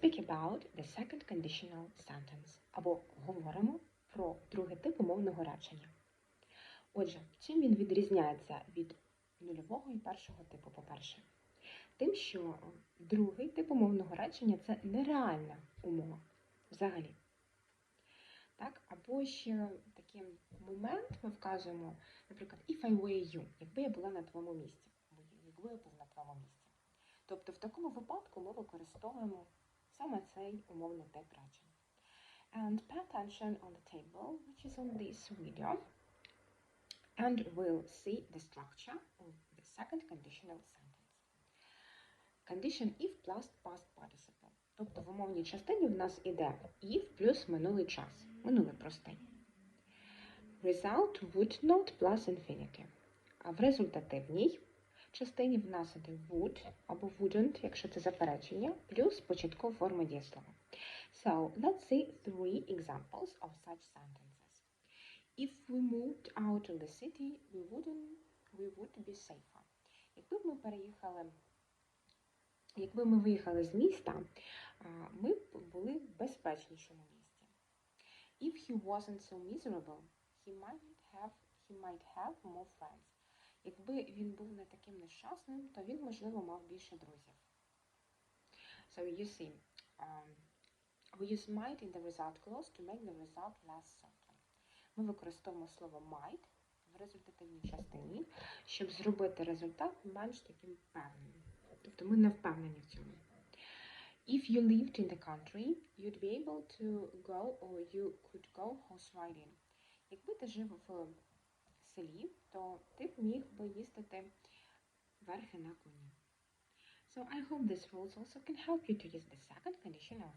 speak about the second conditional sentence. Або говоримо про другий тип умовного речення. Отже, чим він відрізняється від нульового і першого типу, по-перше? Тим, що другий тип умовного речення це нереальна умова взагалі. Так? Або ще такий момент ми вказуємо, наприклад, if I were you, якби я була на твоєму місці, або якби я був на твоєму місці. Тобто в такому випадку ми використовуємо саме цей умовний тип речення. And pay attention on the table, which is on this video, and we'll see the structure of the second conditional sentence. Condition if plus past participle. Тобто в умовній частині в нас іде if плюс минулий час, минулий простий. Result would not plus infinitive. А в результативній частині в нас іде would або wouldn't, якщо це заперечення, плюс початкова форма дієслова. So, let's see three examples of such sentences. If we moved out of the city, we wouldn't, we would be safer. Якби ми переїхали, якби ми виїхали з міста, ми б були в безпечнішому місці. If he wasn't so miserable, he might have, he might have more friends. Якби він був не таким нещасним, то він, можливо, мав більше друзів. So you see, um, we use might in the result clause to make the result less certain. Ми використовуємо слово might в результативній частині, щоб зробити результат менш таким певним. Тобто ми не впевнені в цьому. If you lived in the country, you'd be able to go or you could go horse riding. Якби ти жив в селі, то ти б міг би їздити верхи на коні. So I hope these rules also can help you to use the second condition of